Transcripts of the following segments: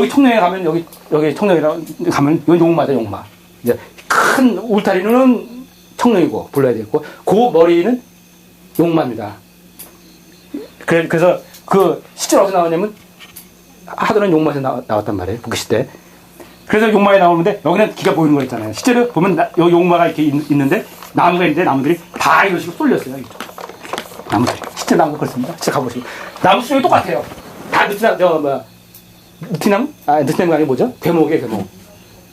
여기 청량에 가면 여기 여기 청량에 가면 여기 용마다 용마. 이제 큰 울타리는 청량이고 불러야 되고 그 머리는 용마입니다. 그래- 그래 서 그 실제로 어디서 나왔냐면 하도는 용마에서 나, 나왔단 말이에요. 북시 때. 그래서 용마에 나오는데 여기는 기가 보이는 거 있잖아요. 실제로 보면 나- 여기 용마가 이렇게 있, 는데 나무가 있는데 나무들이 다 이런 식으로 쏠렸어요. 나무들이. 실제 나무가 그렇습니다. 진짜 가보시고. 나무 수명이 똑같아요. 다 느티나무, 저, 뭐야. 느티나무? 아, 느티나무가 아니고 뭐죠? 괴목이에요, 괴목.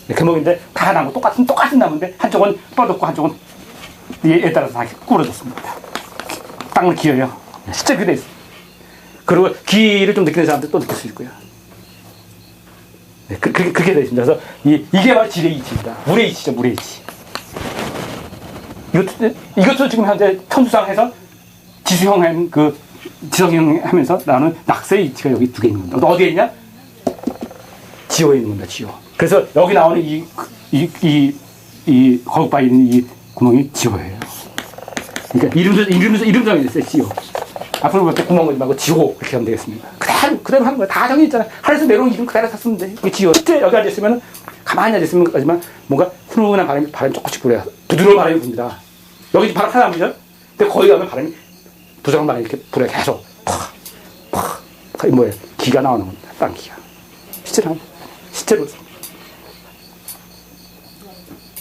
네, 괴목인데 다 나무, 똑같은, 똑같은 나무인데 한쪽은 뻗었고 한쪽은 얘에 따라서 다 구부러졌습니다. 땅을 기어요. 실제 그게 돼 있어요. 그리고 기를 좀 느끼는 사람들 또 느낄 수 있고요. 네, 그, 그게, 그게 되어 있습니다. 그래서 이, 이게 바로 질의 이치입니다. 물의 이치죠, 물의 이치. 이것도, 이것도 지금 현재 천수상해서 지수형 그, 지성형 하면서 나오는 낙서의 이치가 여기 두 개 있는 겁니다. 어디에 있냐? 지호에 있는 겁니다, 지호. 그래서 여기 나오는 이, 이, 이, 이, 거룩바에 있는 이 구멍이 지호예요. 그러니까 이름도, 이름도, 이름정이 있어요, 지호. 앞으로 볼때 구멍 거지 말고 지호 이렇게 하면 되겠습니다. 그대로, 그대로 하는 거야. 다 정해있잖아. 하늘에서 내려온 이름 그대로 다 쓰면 돼. 이게 지호. 실제 여기 앉아있으면 가만히 앉아있으면 하지만 뭔가 훈훈한 바람이, 바람이 조금씩 불어요. 부드러운 바람이 붑니다. 여기 바람 하나 안 불죠? 근데 거기 가면 바람이 바람이 이렇게 불어요. 계속. 팍, 팍. 팍. 뭐예요? 기가 나오는 겁니다. 땅 기가. 실제로, 실제로.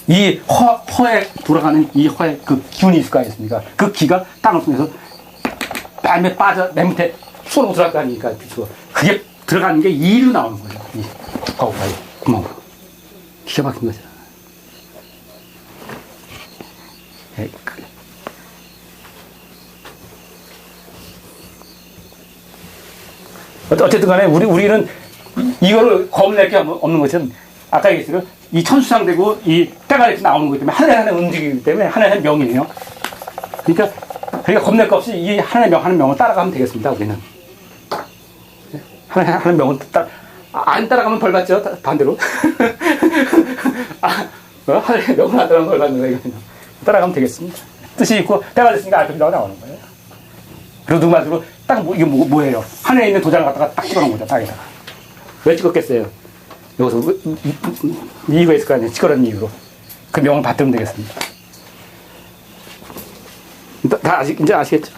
이 허, 허에 돌아가는 이 허에 그 기운이 있을 거 아니겠습니까? 그 기가 땅을 통해서 뺨에 빠져 내 밑에 손으로 들어갈 거 아닙니까? 그게 들어가는 게 이로 나오는 거죠. 이 거기까지 구멍으로. 기가 막힌 거죠. 에이, 그- 어쨌든 간에 우리, 우리는 이거를 겁낼 게 없는 것은 아까 얘기했어요. 이 천수상되고 이 때가 이렇게 나오는 거기 때문에 하나에 하나 움직이기 때문에 하나의 명이에요. 그러니까, 그러니까 겁낼 거 없이 이 하나의 명, 하나의 명을 따라가면 되겠습니다, 우리는. 하나의 하나의 명을 따, 아, 안 따라가면 벌 받죠, 따- 반대로. 아, 어? 하나의 명을 안 따라가면 벌 받는 거예요. 따라가면 되겠습니다. 뜻이 있고, 때가 됐으니까 알프리라고 나오는 거예요. 그리고 누구 말대로 딱 뭐, 이게 뭐, 뭐예요? 하늘에 있는 도장을 갖다가 딱 찍어놓은 거죠, 땅에다가. 왜 찍었겠어요? 여기서 이유가 있을 거 아니에요? 찍어놓은 이유로. 그 명을 받들면 되겠습니다. 다, 다 아시, 이제 아시겠죠?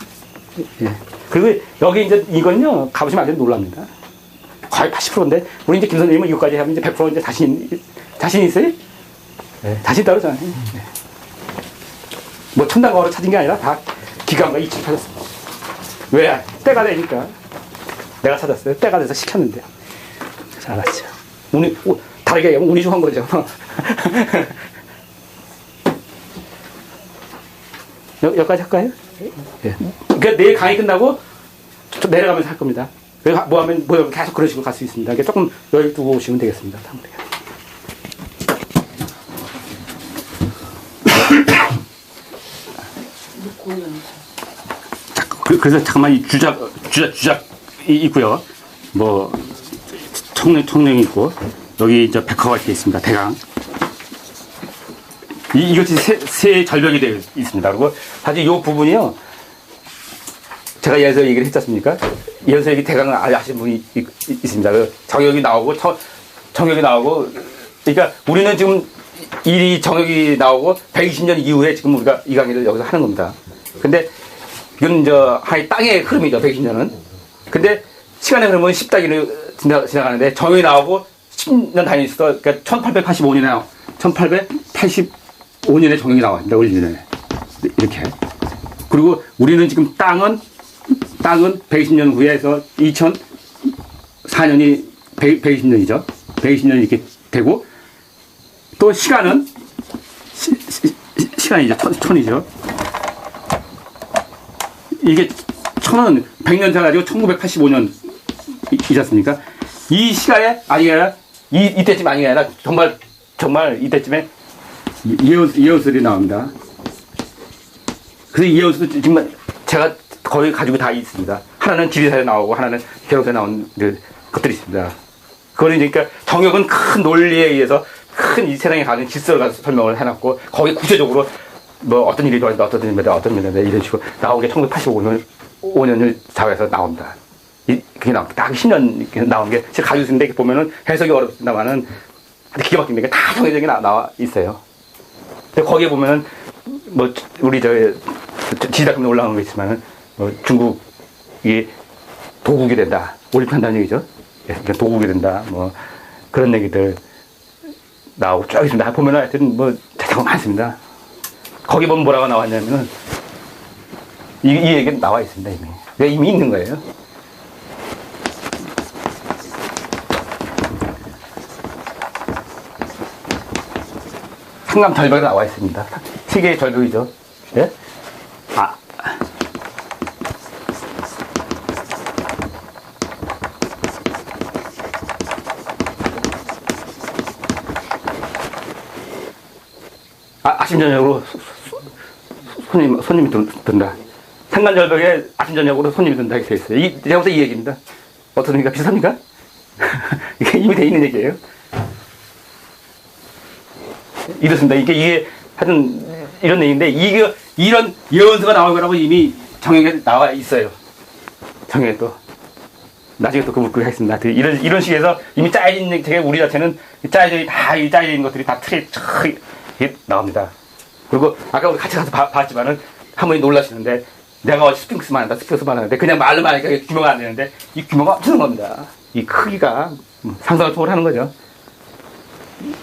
예. 그리고 여기 이제 이건요, 가보시면 아주 놀랍니다. 거의 80%인데, 우리 이제 김 선생님은 이거까지 하면 이제 100% 이제 자신, 자신 있어요? 예, 자신 따르잖아요. 예. 뭐 천당과로 찾은 게 아니라 다 기관과 이치 찾았습니다. 왜? 때가 되니까. 내가 찾았어요. 때가 돼서 시켰는데. 잘알았죠. 운이, 우- 다르게 얘기하면 운이 좋은 거죠. 여, 여기까지 할까요? 예. 그러니까 내일 강의 끝나고 저 내려가면서 할 겁니다. 뭐 하면, 뭐 계속 그런 식으로 갈 수 있습니다. 조금 여유 두고 오시면 되겠습니다. 자, 그- 그래서 잠깐만 이 주작 주작 주작이 있고요. 뭐 청룡 청룡이 있고 여기 이제 백화가 이렇게 있습니다. 대강. 이 이것이 세, 세 절벽이 되어 있습니다. 그리고 사실 이 부분이요. 제가 예서 얘기를 했지 않습니까? 예서 얘기 대강을 아- 아시는 분이 있, 있습니다. 그 정역이 나오고 청, 정역이 나오고 그러니까 우리는 지금 이 정역이 나오고 120년 이후에 지금 우리가 이 강의를 여기서 하는 겁니다. 근데 이건 저 하이 땅의 흐름이죠 120년은. 근데 시간의 흐름은 10단위로 지나, 지나가는데 정역이 나오고 10년 단위 있어. 그러니까 1885년에 나와. 1885년에 정역이 나왔습니다. 올리년에 이렇게. 그리고 우리는 지금 땅은 땅은 120년 후에서 2004년이 100, 120년이죠. 120년이 이렇게 되고 또 시간은 시, 간이죠 천, 천이죠. 이게 천은 100년 차가지고 1985년 이지 않습니까? 이 시간에 아니라 이 이때쯤 아니 아니라 정말 정말 이때쯤에 이혼 이혼설이 나옵니다. 그래서 이혼설도 지금 제가 거의 가지고 다 있습니다. 하나는 지리사에 나오고 하나는 계록에 나온 그 것들이 있습니다. 그거는 그러니까 정역은 큰 논리에 의해서 큰 이 세상에 가는 질서를 가서 설명을 해놨고 거기 구체적으로 뭐 어떤 일이 일어난다 어떤 일이 일어난다 어떤 일이 일어난다 이런 식으로 나온 게 1985년 5년을 자회에서 나옵니다. 이, 그게 나, 딱 10년 이렇게 나온 게, 제가 가지고 있는데, 보면은 해석이 어렵습니다만은, 기가 막힌 게 다 정해진 게 나, 나와 있어요. 근데 거기에 보면은, 뭐, 우리 저, 지지작품에 올라온 거 있지만은, 뭐, 중국이 도국이 된다. 올림한다는 얘기죠. 예, 그러니까 도국이 된다. 뭐, 그런 얘기들 나오고 쭉 있습니다. 보면은 하여튼 뭐, 자세가 많습니다. 거기 보면 뭐라고 나왔냐면은, 이, 이 얘기는 나와 있습니다, 이미. 그러니까 이미 있는 거예요. 상남 절벽에 나와 있습니다. 세계의 절벽이죠. 예? 아. 아, 아침 저녁으로 손님, 손님이 든- 든다. 상간 절벽에 아침 저녁으로 손님이 든다 이렇게 돼 있어요. 이, 제가 볼때 이 얘기입니다. 어떻습니까? 비슷합니까? 이게 이미 돼 있는 얘기예요. 이렇습니다. 이게, 이게, 하여튼, 이런 얘기인데, 이게, 이런 예언서가 나올 거라고 이미 정액에 나와 있어요. 정액에 또. 나중에 또그 묶고 하겠습니다. 그 이런, 이런 식에서 이미 짜여진, 되게 우리 자체는 짜여져, 다, 이 짜여진 것들이 다 틀에 촥, 나옵니다. 그리고 아까 우리 같이 가서 봐- 봤지만은 한 분이 놀라시는데, 내가 어제 스핑크스만 한다, 스핑크스만 하는데, 그냥 말로만 하니까 규모가 안 되는데, 이 규모가 엄청난 겁니다. 이 크기가 음, 상상을 초월하는 거죠.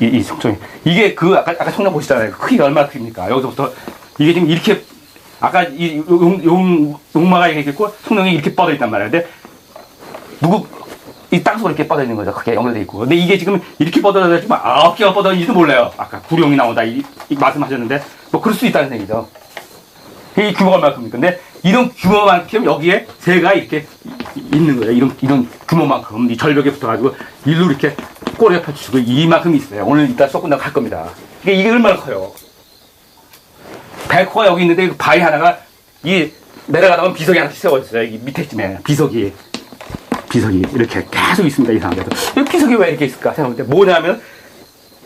이, 이 청청이. 이게 그, 아까, 아까 청량 보시잖아요. 그 크기가 얼마나 큽니까? 여기서부터, 이게 지금 이렇게, 아까 이 용, 용, 용마가 이렇게 있고, 청룡이 이렇게 뻗어 있단 말이에요. 근데, 누구, 이 땅속으로 이렇게 뻗어 있는 거죠. 크게 연결돼 있고. 근데 이게 지금 이렇게 뻗어져 지금 아홉 개가 뻗어 있는지도 몰라요. 아까 구룡이 나온다. 이, 이 말씀하셨는데, 뭐 그럴 수 있다는 얘기죠. 이 규모가 얼마큼입니까? 근데 이런 규모만큼 여기에 새가 이렇게 이- 있는 거예요. 이런, 이런 규모만큼. 이 절벽에 붙어가지고 일로 이렇게 꼬리가 펼치고 이만큼 있어요. 오늘 이따 쏙 끝나고 갈 겁니다. 이게, 이게 얼마나 커요? 백호가 여기 있는데 그 바위 하나가 이 내려가다 보면 비석이 하나씩 세워 있어요. 여기 밑에쯤에 비석이. 비석이 이렇게 계속 있습니다. 이상하게. 이 비석이 왜 이렇게 있을까 생각하는데 뭐냐면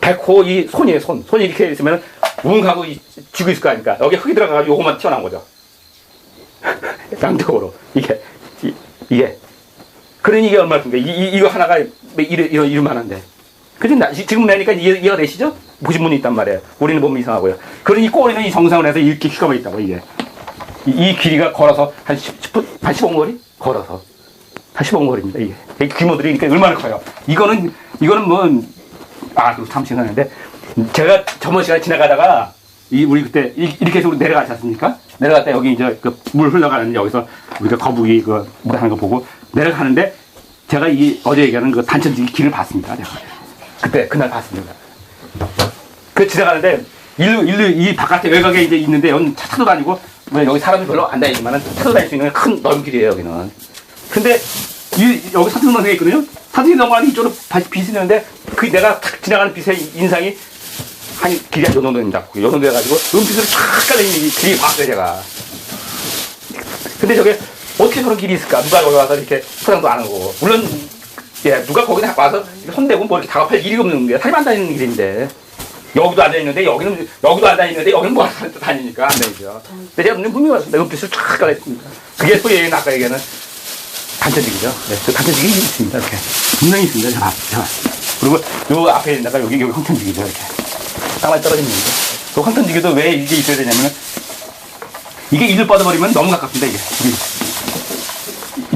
백호 이 손이에요. 손. 손이 이렇게 있으면 웅 하고 이- 쥐고 있을 거 아닙니까? 여기 흙이 들어가가지고 요것만 튀어나온 거죠. 양쪽으로. 이게, 이, 이게. 그러니 이게 큰가? 이, 이, 이 거 하나가 이래, 이러, 이럴만한데. 그지? 나, 지- 지금 내니까 이해, 이해 가 되시죠? 보신 분이 있단 말이에요. 우리는 보면 이상하고요. 그러니 이 꼬리는 이 정상을 해서 이렇게 휘감아 있다고, 이게. 이, 이 길이가 걸어서 한 10, 10분, 한 15거리? 걸어서. 한 15거리입니다, 이게. 이 규모들이 그러니까 얼마나 커요. 이거는, 이거는 뭐, 아, 참 생각나는데, 제가 저번 시간에 지나가다가, 이, 우리 그때, 이- 이렇게 해서 내려가지 않습니까? 내려갈 때 여기 이제 그 물 흘러가는 여기서 우리가 거북이 그 물 하는 거 보고 내려가는데, 제가 이, 어제 얘기하는 그 단천지기 길을 봤습니다, 제가. 그때, 그날 봤습니다. 그 지나가는데, 일로, 일로, 이 바깥에 외곽에 이제 있는데, 여기 차 타고 다니고, 뭐 여기 사람이 별로 안 다니지만은 차도 다닐 수 있는 큰 넓은 길이에요, 여기는. 근데, 이, 여기 산등동네에 있거든요? 산등이 넘어가는 이쪽으로 바- 빛이 나는데, 그 내가 탁 지나가는 빛의 인상이 한 길이 한요 정도입니다. 요 정도 해가지고, 은빛으로 쫙 깔려있는 이 길이 봤어요, 제가. 근데 저게, 어떻게 저런 길이 있을까? 누가 거기 와서 이렇게 포장도 안 하고. 물론, 예, 누가 거기 와서 손대고 뭐 이렇게 작업할 일이 없는 게 사람이 안 다니는 길인데. 여기도 앉아있는데, 여기는, 여기도 앉아있는데, 여기는 뭐 다니니까 안 다니죠. 근데 제가 눈에 분명히 왔습니다. 은빛을 쫙 깔려있습니다. 그게 또 얘기는 아까 얘기하는 단천직이죠. 네, 그 단천직이 있습니다. 이렇게. 분명히 있습니다. 자, 자. 그리고 요 앞에 있다가 여기, 여기 황천직이죠. 이렇게. 떨어지는 거죠. 그 황천직이도 왜 이게 있어야 되냐면은, 이게 이를 뻗어버리면 너무 가깝습니다, 이게.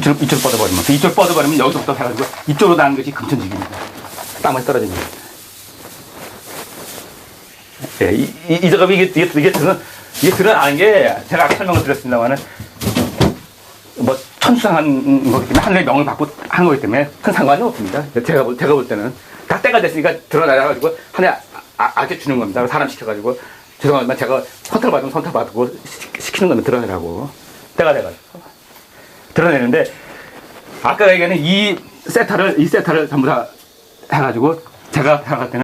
이쪽으로, 이쪽으로 뻗어버리면. 그 이쪽으로 뻗어버리면 여기서부터 해가지고 이쪽으로 나는 것이 금천직입니다. 땅만 떨어지는 거죠. 예, 이, 이, 이 작업이 이게, 이게, 이게 드러, 이게 드러나는 게 제가 설명을 드렸습니다만은 뭐 천수상한 거기 때문에 하늘의 명을 받고 하는 거기 때문에 큰 상관이 없습니다. 제가 볼, 제가 볼 때는 다 때가 됐으니까 드러나가지고 하늘 아, 아, 아게 주는 겁니다. 사람 시켜가지고 죄송하지만 제가 선택 받으면 선택 받고 시- 시키는 거는 드러내라고 때가 돼가지고 드러내는데 아까 얘기하는 이 세타를 이 세타를 전부 다 해가지고 제가 생각할 때는